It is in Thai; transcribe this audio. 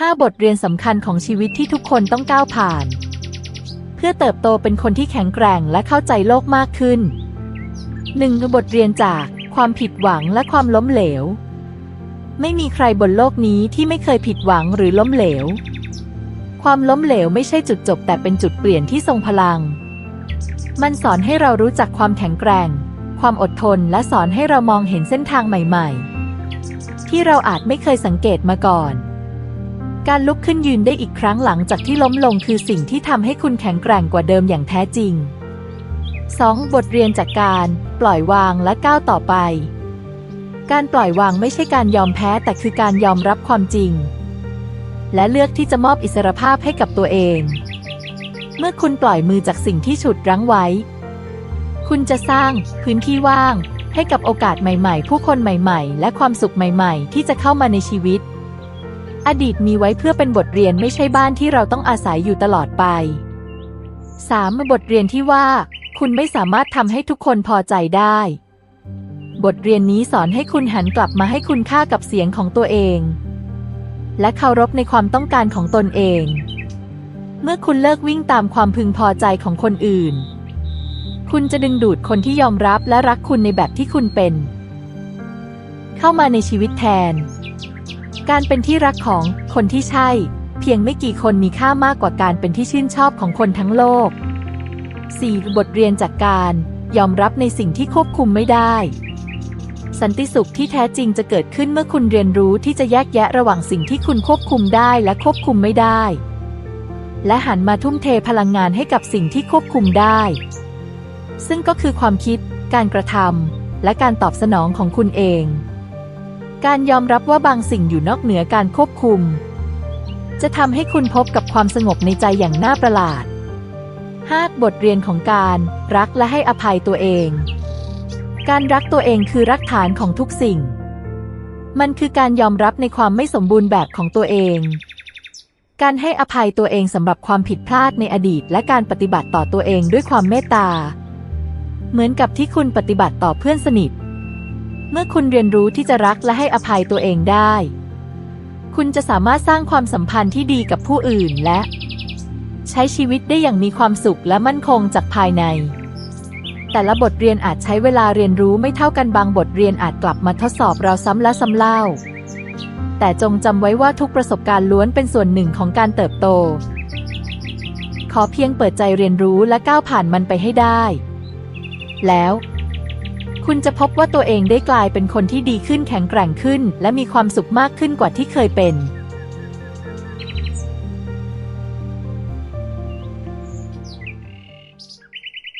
5 บทเรียนสำคัญของชีวิตที่ทุกคนต้องก้าวผ่าน เพื่อเติบโตเป็นคนที่แข็งแกร่งและเข้าใจโลกมากขึ้น 1. บทเรียนจากความผิดหวังและความล้มเหลว ไม่มีใครบนโลกนี้ที่ไม่เคยผิดหวังหรือล้มเหลว ความล้มเหลวไม่ใช่จุดจบแต่เป็นจุดเปลี่ยนที่ทรงพลัง มันสอนให้เรารู้จักความแข็งแกร่ง ความอดทนและสอนให้เรามองเห็นเส้นทางใหม่ ๆ ที่เราอาจไม่เคยสังเกตมาก่อน การลุกขึ้นยืนได้อีกครั้งหลังจากที่ล้มลงคือสิ่งที่ทำให้คุณแข็งแกร่งกว่าเดิมอย่างแท้จริง 2. บทเรียนจากการปล่อยวางและก้าวต่อไป การปล่อยวางไม่ใช่การยอมแพ้แต่คือการยอมรับความจริง และเลือกที่จะมอบอิสรภาพให้กับตัวเอง เมื่อคุณปล่อยมือจากสิ่งที่ฉุดรั้งไว้ คุณจะสร้างพื้นที่ว่าง ให้กับโอกาสใหม่ ๆ ผู้คนใหม่ ๆ และความสุขใหม่ ๆ ที่จะเข้ามาในชีวิต อดีตมีไว้เพื่อเป็นบทเรียนไม่ใช่บ้านที่เราต้องอาศัยอยู่ตลอดไป 3. บทเรียนที่ว่า คุณไม่สามารถทำให้ทุกคนพอใจได้ บทเรียนนี้สอนให้คุณหันกลับมาให้คุณค่ากับเสียงของตัวเอง และเคารพในความต้องการของตนเอง เมื่อคุณเลิกวิ่งตามความพึงพอใจของคนอื่น คุณจะดึงดูดคนที่ยอมรับและรักคุณในแบบที่คุณเป็น เข้ามาในชีวิตแทน การเป็นที่รักของคนที่ใช่ เพียงไม่กี่คนมีค่ามากกว่าการเป็นที่ชื่นชอบของคนทั้งโลก 4. บทเรียนจากการยอมรับในสิ่งที่ควบคุมไม่ได้ สันติสุขที่แท้จริงจะเกิดขึ้นเมื่อคุณเรียนรู้ที่จะแยกแยะระหว่างสิ่งที่คุณควบคุมได้และควบคุมไม่ได้ และหันมาทุ่มเทพลังงานให้กับสิ่งที่ควบคุมได้ ซึ่งก็คือความคิด การกระทำและการตอบสนองของคุณเอง การยอมรับว่าบางสิ่งอยู่นอกเหนือการควบคุม จะทำให้คุณพบกับความสงบในใจอย่างน่าประหลาด 5. บทเรียนของการรักและให้อภัยตัวเอง การรักตัวเองคือรักฐานของทุกสิ่ง มันคือการยอมรับในความไม่สมบูรณ์แบบของตัวเอง การให้อภัยตัวเองสำหรับความผิดพลาดในอดีต และการปฏิบัติต่อตัวเองด้วยความเมตตา เหมือนกับที่คุณปฏิบัติต่อเพื่อนสนิท เมื่อคุณเรียนรู้ที่จะรักและให้อภัยตัวเองได้ คุณจะสามารถสร้างความสัมพันธ์ที่ดีกับผู้อื่นและ ใช้ชีวิตได้อย่างมีความสุขและมั่นคงจากภายใน แต่ละบทเรียนอาจใช้เวลาเรียนรู้ไม่เท่ากันบางบทเรียนอาจกลับมาทดสอบเราซ้ำและซ้ำเล่า แต่จงจำไว้ว่าทุกประสบการณ์ล้วนเป็นส่วนหนึ่งของการเติบโต ขอเพียงเปิดใจเรียนรู้และก้าวผ่านมันไปให้ได้ แล้ว คุณจะพบว่าตัวเองได้กลายเป็นคนที่ดีขึ้นแข็งแกร่งขึ้น และมีความสุขมากขึ้นกว่าที่เคยเป็น